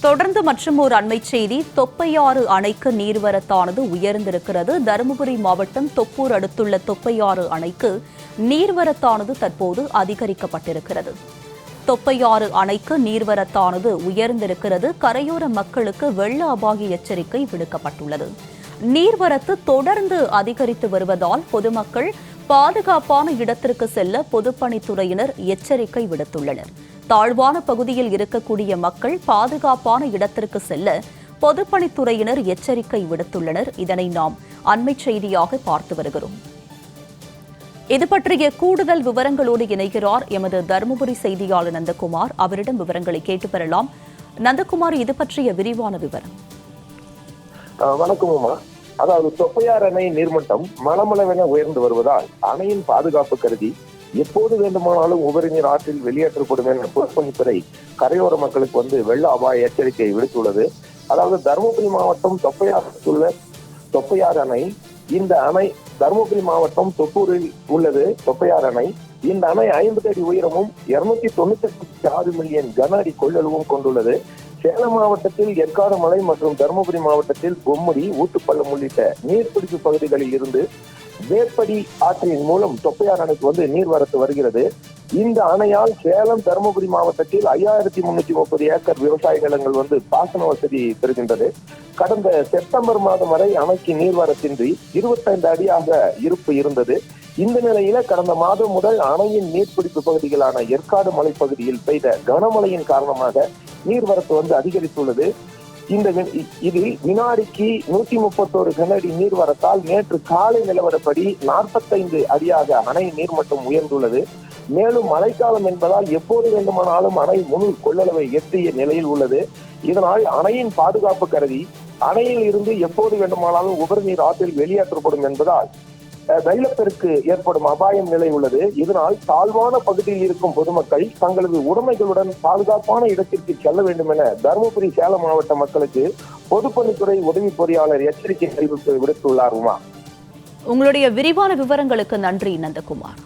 தொடர்ந்து மற்றும் ஒரு அண்மை செய்தி தொப்பையாறு அணைக்கு நீர்வரத்தானது உயர்ந்திருக்கிறது. தருமபுரி மாவட்டம் தொப்பூர் அடுத்துள்ள தொப்பையாறு அணைக்கு நீர்வரத்தானது தற்போது அதிகரிக்கப்பட்டிருக்கிறது. தொப்பையாறு அணைக்கு நீர்வரத்தானது உயர்ந்திருக்கிறது. கரையோர மக்களுக்கு வெள்ள அபாய எச்சரிக்கை விடுக்கப்பட்டுள்ளது. நீர்வரத்து தொடர்ந்து அதிகரித்து வருவதால் பொதுமக்கள் பாதுகாப்பான இடத்திற்கு செல்ல பொதுப்பணித்துறையினர் எச்சரிக்கை விடுத்துள்ளனர். தாழ்வான பகுதியில் இருக்கக்கூடிய மக்கள் பாதுகாப்பான இடத்திற்கு செல்ல பொதுப்பணித்துறையினர் எச்சரிக்கை விடுத்துள்ளனர். இதனை நாம் அண்மை செய்தியாக பார்த்து வருகிறோம். இது பற்றிய கூடுதல் விவரங்களோடு இணைகிறார் எமது தருமபுரி செய்தியாளர் நந்தகுமார். அவரிடம் விவரங்களை கேட்டு பெறலாம். நந்தகுமார் இது பற்றிய விரிவான விவரம். ஆஹ் வணக்கம் அதாவது தொப்பையார் அணை நீர்மட்டம் மலமளவென உயர்ந்து வருவதால் அணையின் பாதுகாப்பு கருதி எப்போது வேண்டுமானாலும் உபரி நீர் ஆற்றில் வெளியேற்றப்படும் என பொதுப்பணித்துறை கரையோர மக்களுக்கு வந்து வெள்ள அபாய எச்சரிக்கை விடுத்துள்ளது. அதாவது தருமபுரி மாவட்டம் தொப்பையார் உள்ள தொப்பையார் அணை இந்த அணை தருமபுரி மாவட்டம் தொப்பூரில் உள்ளது தொப்பையார் அணை. இந்த அணை ஐம்பது அடி உயரமும் இருநூத்தி தொண்ணூத்தி எட்டு ஆறு மில்லியன் கன அடி கொள்ளளவும் கொண்டுள்ளது. சேலம் மாவட்டத்தில் எற்காடு மலை மற்றும் தருமபுரி மாவட்டத்தில் பொம்முடி ஊத்துப்பள்ளம் உள்ளிட்ட நீர்பிடிப்பு பகுதிகளில் இருந்து வேப்படி ஆற்றின் மூலம் தொப்பையார் அணைக்கு வந்து நீர்வரத்து வருகிறது. இந்த அணையால் சேலம் தருமபுரி மாவட்டத்தில் ஐயாயிரத்தி முன்னூத்தி முப்பது ஏக்கர் விவசாய நிலங்கள் வந்து பாசன வசதி பெறுகின்றது. கடந்த செப்டம்பர் மாதம் வரை அணைக்கு நீர்வரத்தின்றி இருபத்தைந்து அடியாக இருப்பு இருந்தது. இந்த நிலையில கடந்த மாதம் முதல் அணையின் நீர்பிடிப்பு பகுதிகளான ஏற்காடு மலைப்பகுதியில் பெய்த கனமழையின் காரணமாக நீர்வரத்து வந்து அதிகரித்துள்ளது. இந்த இதில் வினாடிக்கு நூத்தி முப்பத்தோரு கனஅடி நீர்வரத்தால் நேற்று காலை நிலவரப்படி நாற்பத்தைந்து அடியாக அணை நீர்மட்டம் உயர்ந்துள்ளது. மேலும் மழைக்காலம் என்பதால் எப்போது வேண்டுமானாலும் அணை முழு கொள்ளளவை எட்டிய நிலையில் உள்ளது. இதனால் அணையின் பாதுகாப்பு கருதி அணையில் இருந்து எப்போது வேண்டுமானாலும் உபரி நீர் ஆற்றில் வெளியேற்றப்படும் என்பதால் வெள்ளப்பெருக்கு ஏற்படும் அபாயம் நிலை உள்ளது. இதனால் தாழ்வான பகுதியில் இருக்கும் பொதுமக்கள் தங்களது உடைமைகளுடன் பாதுகாப்பான இடத்திற்கு செல்ல வேண்டும் என தருமபுரி சேலம் மாவட்ட மக்களுக்கு பொதுப்பணித்துறை உதவி பொறியாளர் எச்சரிக்கை தெரிவித்து விடுத்துள்ளார் உமா. உங்களுடைய விரிவான விவரங்களுக்கு நன்றி நந்தகுமார்.